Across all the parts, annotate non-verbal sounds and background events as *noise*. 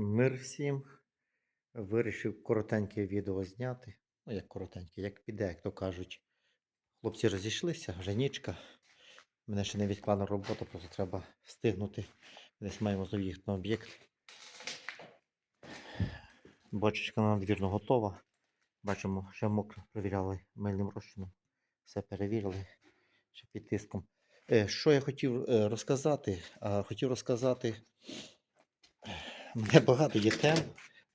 Мир всім. Вирішив коротеньке відео зняти. Ну, як коротеньке, як піде, як то кажуть. Хлопці розійшлися, вже нічка. Мене ще не невідкладна робота, просто треба встигнути. Десь маємо заїхати на об'єкт. Бочечка на надвірно готова. Бачимо, ще мокро перевіряли мильним розчином. Все перевірили ще під тиском. Е, Що я хотів е, розказати? Хотів розказати. *laughs* Мене багато є тем,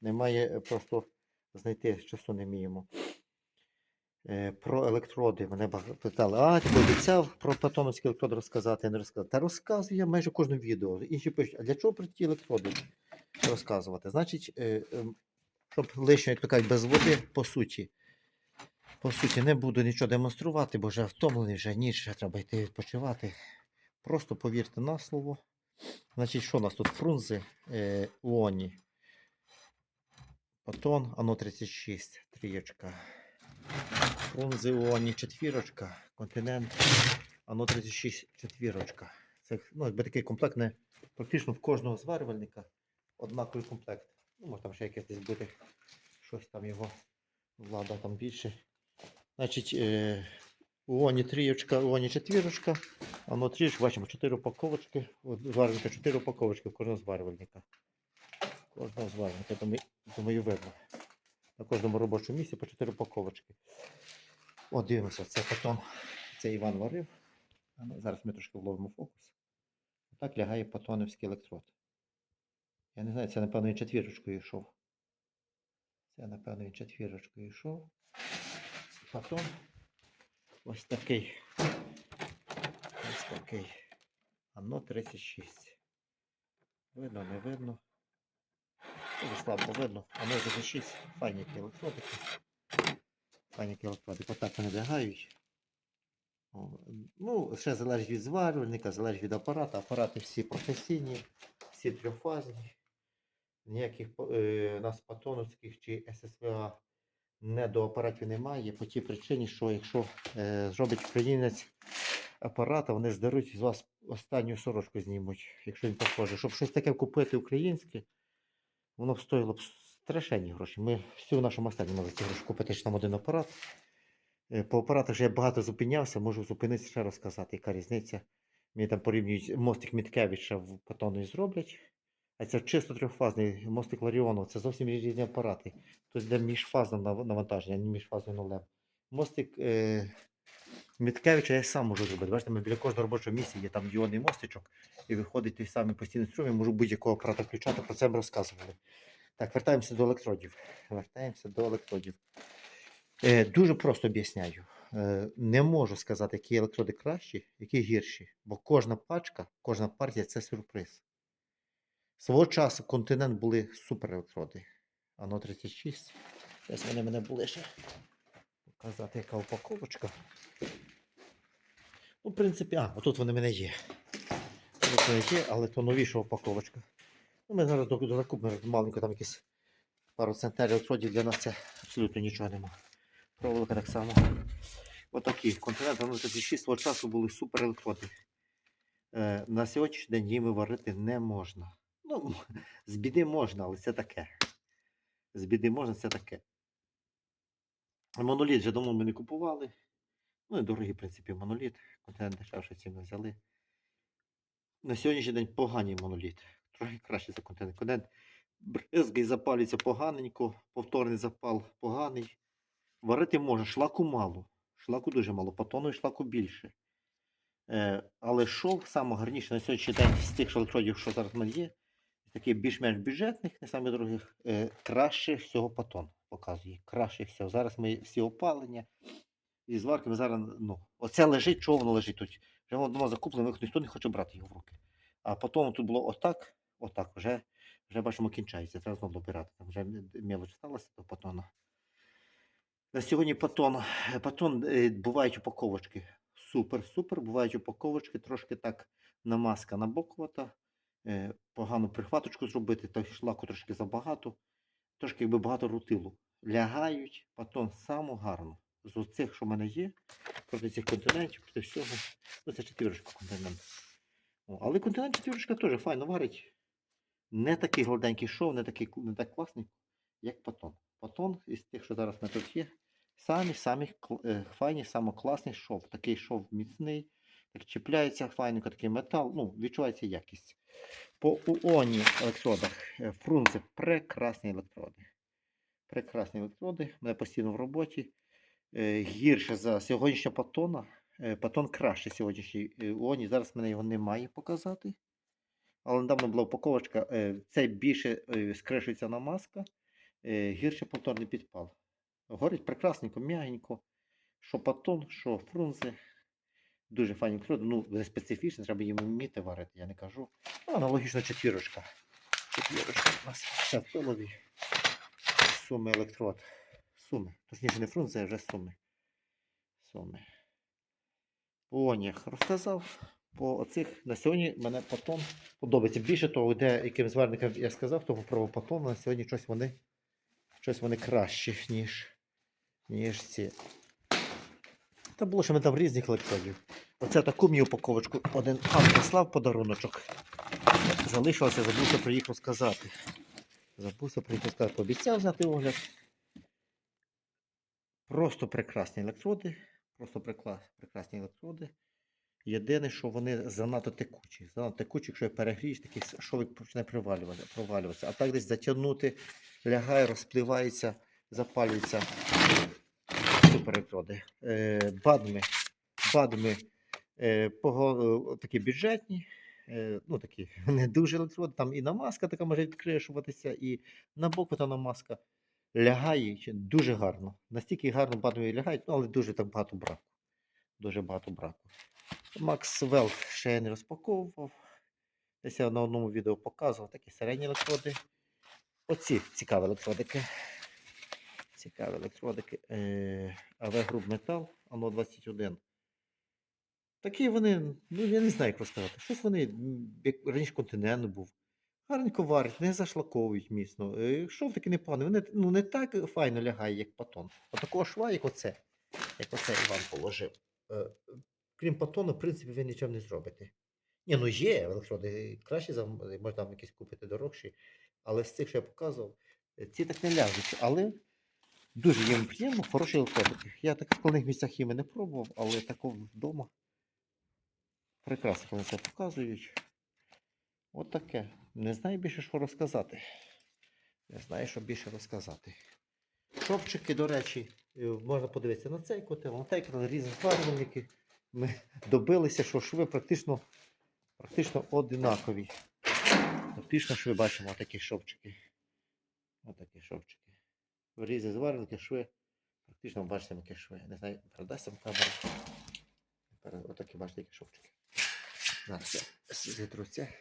немає е, просто знайти часу не вміємо. Е, Про електроди мене питали, а ти обіцяв про патоновські електроди розказати, я не розказав. Та розказую я майже кожне відео. Інші пишуть, а для чого про ті електроди розказувати? Значить, е, ем, щоб лишньо, як то кажуть, без води, по суті. По суті, не буду нічого демонструвати, бо вже втомлений, вже ніч, треба йти відпочивати. Просто повірте на слово. Значить, що у нас тут фрунзи е, Уоні. Патон, ано 36, трієчка. Фрунзи Уоні, четвірочка. Континент, ано 36, четвірочка. Це ну, якби такий комплект не практично в кожного зварювальника однаковий комплект. Ну, може там ще якесь десь буде щось там його влада там більше. Значить, е, Уоні трієчка, Уоні четвірочка. А внутрі ж бачимо 4 упаковочки. От зварювальника 4 упаковочки в кожного зварювальника. Кожного зварювальника, думаю, думаю, видно. На кожному робочому місці по 4 упаковочки. От дивимося, це потім це Іван варив. Ну, Зараз ми трошки вловимо фокус. Так лягає патонівський електрод. Я не знаю, це напевно він четвірочкою йшов. Це, напевно, він четвірочкою йшов. Потім ось такий. Ось такий. Ано 36. Видно, не видно. Дуже слабо видно. Ано 36. Файні електродики. Файні електродики. Отак вони лягають. Ну, ще залежить від зварювальника, залежить від апарата. Апарати всі професійні, всі трьохфазні. Ніяких е, нас патоновських чи ССВА не до апаратів немає. По тій причині, що якщо е, зробить українець апарата, вони здеруть з вас останню сорочку знімуть, якщо він похоже. Щоб щось таке купити українське, воно б стоїло б страшенні гроші. Ми всю нашу майстерню могли ці гроші купити ж там один апарат. Е, По апаратах вже я багато зупинявся, можу зупинитися ще розказати, яка різниця. Мені там порівнюють мостик Міткевича в Патоні зроблять. А це чисто трьохфазний мостик Ларіону, це зовсім різні апарати. Тут для міжфазне навантаження, а не міжфазне нулем. Мостик е, Міткевича я сам можу зробити. Бачите, біля кожного робочого місця є там діодний мостичок, і виходить той самий постійний струм, я можу будь-якого апарата включати, про це ми розказували. Так, вертаємося до електродів. Вертаємося до електродів. Е, дуже просто об'ясняю. Е, не можу сказати, які електроди кращі, які гірші, бо кожна пачка, кожна партія це сюрприз. Свого часу континент були суперелектроди. Ано 36. Десь вони мене були ще. Показати, яка упаковочка. Ну, в принципі, а, отут вони в мене є. Тут вони є, але то новіша упаковочка. Ну, ми зараз до, до закупимо маленько там якісь пару центнерів електродів для нас це абсолютно нічого нема. Проволока так само. Отакі. Континент ано 36 свого часу були суперелектроди. Е, на сьогоднішній день їми варити не можна. Ну, *laughs* з біди можна, але це таке. З біди можна, це таке. Моноліт вже давно ми не купували. Ну і дорогий, в принципі, моноліт. Континент дешевше ціну взяли. На сьогоднішній день поганий моноліт. Трохи краще за континент. Континент бризгає, запалюється поганенько, повторний запал поганий. Варити можна, шлаку мало. Шлаку дуже мало, патону шлаку більше. Е, але шов саме гарніше на сьогоднішній день з тих електродів, що зараз в мене є, таких більш-менш бюджетних, не самих дорогих, е, краще всього патон показує. Краще всього. Зараз ми всі опалення і зварки ми зараз, ну, оце лежить, чого воно лежить тут. Вже воно дома закуплено, ніхто не хоче брати його в руки. А потім тут було отак, отак, вже, вже бачимо, кінчається. Треба знову добирати. Там вже мелоч сталося до патона. На сьогодні патон. Патон е, бувають упаковочки. Супер, супер. Бувають упаковочки, трошки так намазка набокувата. Е, погану прихваточку зробити, та шлаку трошки забагато. Трошки якби багато рутилу. Лягають патон само гарно. З оцих, що в мене є, проти цих континентів, проти всього. Ну, це четвірочка континент. О, але континент четвірочка теж файно варить. Не такий гладенький шов, не такий не так класний, як патон. Патон із тих, що зараз ми тут є, самі самі файні, самокласний шов. Такий шов міцний, так чіпляється файненько, такий метал, ну, відчувається якість. По уоні електродах е, фрунзе прекрасні електроди. Прекрасні електроди. Мене постійно в роботі. Е, Гірше за сьогоднішнього патона. Е, Патон краще сьогоднішній е, уоні. Зараз мене його немає показати. Але недавно була упаковочка. е, Це більше е, скрешується на маска. е, Гірше повторний підпал. Горить прекрасненько, м'ягенько. Що патон, що фрунзе. Дуже файні електроди. Ну, це специфічно, треба їм вміти варити, я не кажу. Ну, аналогічно четвірочка. Четвірочка у нас вся. Суми електрод. Суми. Точніше, не фрунзе, а вже суми. Суми. По розказав. По оцих на сьогодні мене патон подобається. Більше того, де яким зварникам я сказав, то попробував патон, на сьогодні щось вони, щось вони кращі, ніж, ніж ці. Та було, що ми там різних електродів. Оце таку мені упаковочку один прислав подаруночок. Залишилося, забувся про їх розказати. Забувся про їх розказати. Пообіцяв взяти огляд. Просто прекрасні електроди. Просто прекрасні електроди. Єдине, що вони занадто текучі. Занадто текучі, якщо перегрієш, такий шовик почне провалювати, провалюватися. А так десь затягнути, лягає, розпливається, запалюється. Супер електроди. Е, бадми. Бадми е, такі бюджетні. Е, ну, такі *laughs* не дуже електроди. Там і намазка така може відкришуватися, і на боку та намазка. Лягає дуже гарно. Настільки гарно бадми лягають, ну, але дуже так багато браку. Дуже багато браку. Макс Велт ще я не розпаковував. Десь я на одному відео показував такі середні електроди. Оці цікаві електродики. Цікаві електродики. Е, АВ Груп Метал, ано 21. Такі вони, ну я не знаю, як розказати. Щось вони, як раніше континент був. Гарненько варять, не зашлаковують міцно. Е, Шов таки непоганий. Вони ну, не так файно лягає, як патон. Отакого шва, як оце. Як оце Іван положив. Е, Крім патону, в принципі, ви нічим не зробите. Ні, ну є електроди, краще можна якісь купити дорожчі. Але з цих, що я показував, е, ці так не ляжуть. Але дуже їм приємно, хороші електродики. Я так в складних місцях хіми не пробував, але такого вдома. Прекрасно вони це показують. От таке. Не знаю більше, що розказати. Не знаю, що більше розказати. Шопчики, до речі, е, можна подивитися на цей котел, на цей котел, різні зварювальники. Ми добилися, що шви практично, практично одинакові. Практично шви бачимо такі шовчики. Отакі шовчики. Різні зварювальники, шви. Практично бачите, які шви. Не знаю, передасться в камеру. Отакі бачите, які шовчики. Зараз я це.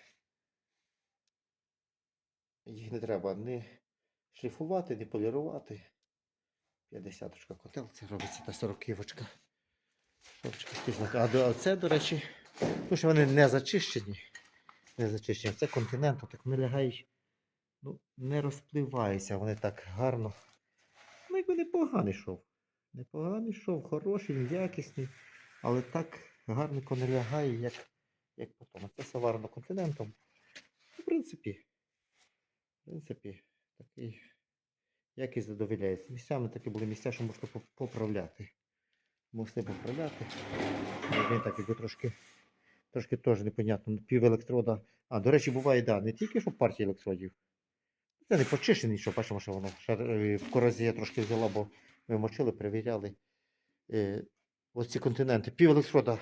Їх не треба ні шліфувати, ні полірувати. 50 котел, це робиться та 40 ківочка. А а це, до речі, тому що вони не зачищені. Не зачищені. Це континент, так вони лягають, ну, не розпливаються, вони так гарно. Якби непоганий шов. Непоганий шов, хороший, якісний, але так гарненько не лягає, як, як потім. Це саварно континентом. В принципі, в принципі, такий якість задовольняє. Місцями такі були місця, що можна поправляти. Можна поправляти. Він так якби трошки, трошки теж непонятно. Пів електрода. А, до речі, буває, да, не тільки що партія електродів. Це не почищений, що бачимо, що воно. Е, в корозі я трошки взяла, бо ми мочили, перевіряли. Е, ось ці континенти. Пів електрода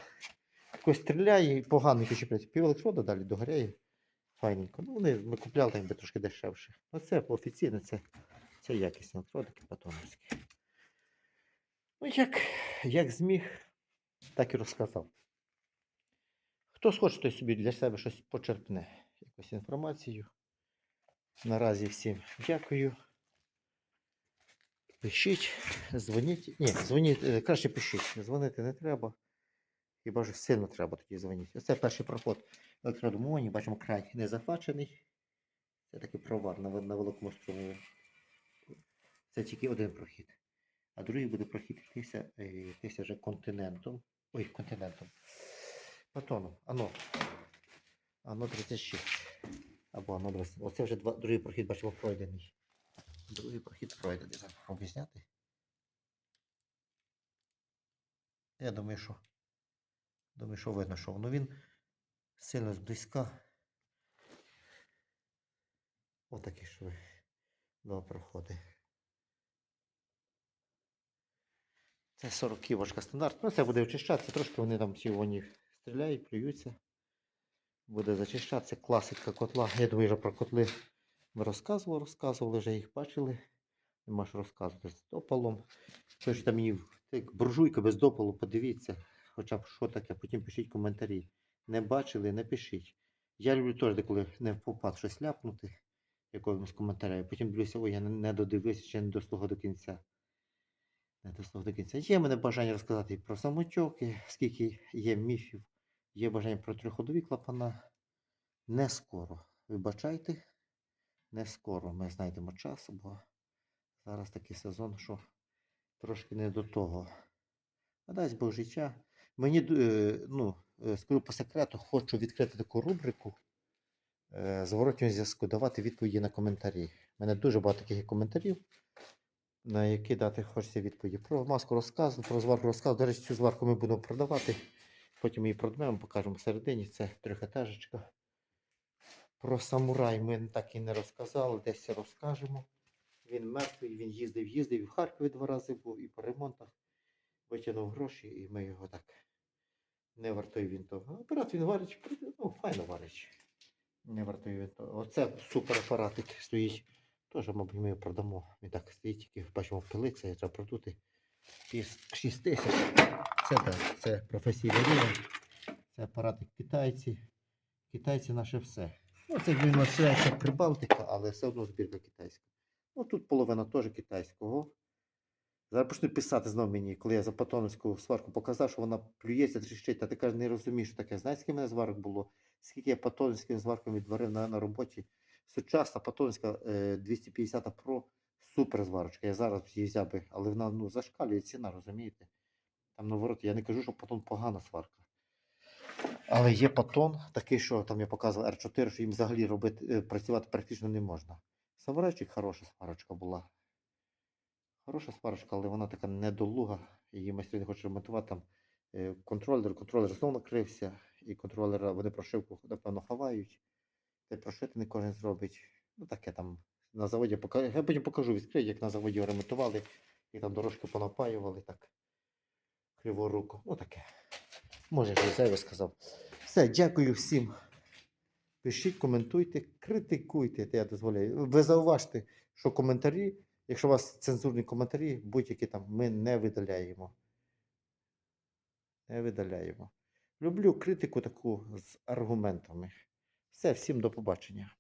якось стріляє і поганенько чіпляється. Пів електрода далі догоряє. Файненько. Ну, вони ми купляли якби трошки дешевше. Оце офіційно, це, це якісні електродики патоновські. Ну, як, як зміг, так і розказав. Хто схоче, той собі для себе щось почерпне, якусь інформацію. Наразі всім дякую. Пишіть, дзвоніть. Ні, дзвоніть, е, краще пишіть. Дзвонити не треба. Хіба ж сильно треба тоді дзвонити. Оце перший проход електродомоні. Бачимо, край не зафачений. Це такий провар на, на великому струму. Це тільки один прохід. А другий буде прохід йтися, е, вже континентом. Ой, континентом. Патоном. Ано. Ано 36. Або ну, дивись, оце вже два, другий прохід, бачимо, пройдений. Другий прохід пройдений. Зараз спробую зняти. Я думаю, що. Думаю, що видно, що ну він сильно зблизька. Отакі ж ви. Два проходи. Це 40 ківочка стандарт. Ну, це буде очищатися. Трошки вони там всі вони стріляють, плюються. Буде зачищатися. Класика котла. Я думаю, що про котли ми розказували, розказували, вже їх бачили. Нема що розказувати з допалом. Щось там мені як буржуйка без допалу, подивіться. Хоча б що таке, потім пишіть коментарі. Не бачили, не пишіть. Я люблю теж, коли не впопад щось ляпнути якомусь коментарі. Потім дивлюся, ой, я не, додивився, ще не дослухав до кінця. Не дослухав до кінця. Є мене бажання розказати і про самотьоки, скільки є міфів, є бажання про триходові клапана. Не скоро. Вибачайте, не скоро. Ми знайдемо час, бо зараз такий сезон, що трошки не до того. А дасть Бог життя. Мені, е, ну, е, скажу по секрету, хочу відкрити таку рубрику е, зворотнього зв'язку, давати відповіді на коментарі. У мене дуже багато таких коментарів, на які дати хочеться відповіді. Про маску розказу, про зварку розказу. До речі, цю зварку ми будемо продавати. Потім її продмемо, покажемо всередині. Це трьохетажечка. Про самурай ми так і не розказали, десь розкажемо. Він мертвий, він їздив, їздив і в Харкові два рази був, і по ремонтах. Витягнув гроші, і ми його так. Не вартує він того. Апарат він варить, ну, файно варить. Не вартує він того. Оце супер апаратик стоїть. Теж, мабуть, ми його продамо. Він так стоїть, тільки бачимо пилиться, треба продути. І 6 тисяч. Це так, це професійний рівень. Це апаратик китайці. Китайці наше все. Ну, це він вважається Прибалтика, але все одно збірка китайська. Ну тут половина теж китайського. Зараз почну писати знову мені, коли я за патоновську сварку показав, що вона плюється, тріщить, а ти каже, не розумієш, що таке. Знаєш, скільки мене зварок було? Скільки я патоновським зварком відварив на, на роботі? Сучасна патоновська е, 250 Pro супер зварочка. Я зараз її взяв би, але вона ну, зашкалює ціна, розумієте? Там наоборот, я не кажу, що патон погана сварка. Але є патон, такий, що там я показував R4, що їм взагалі робити, е, працювати практично не можна. Самурайчик хороша сварочка була. Хороша сварочка, але вона така недолуга. Її майстри не хочуть ремонтувати. Там е, контролер, контролер знову накрився, і контролера вони прошивку, напевно, ховають. Та прошити не кожен зробить. Ну таке там на заводі покажу. Я потім покажу відкрию, як на заводі ремонтували, і там дорожки понапаювали так. Криворуко. Ну таке. Може, щось зайве сказав. Все, дякую всім. Пишіть, коментуйте, критикуйте, я дозволяю. Ви зауважте, що коментарі, якщо у вас цензурні коментарі, будь-які там, ми не видаляємо. Не видаляємо. Люблю критику таку з аргументами. Все, всім до побачення.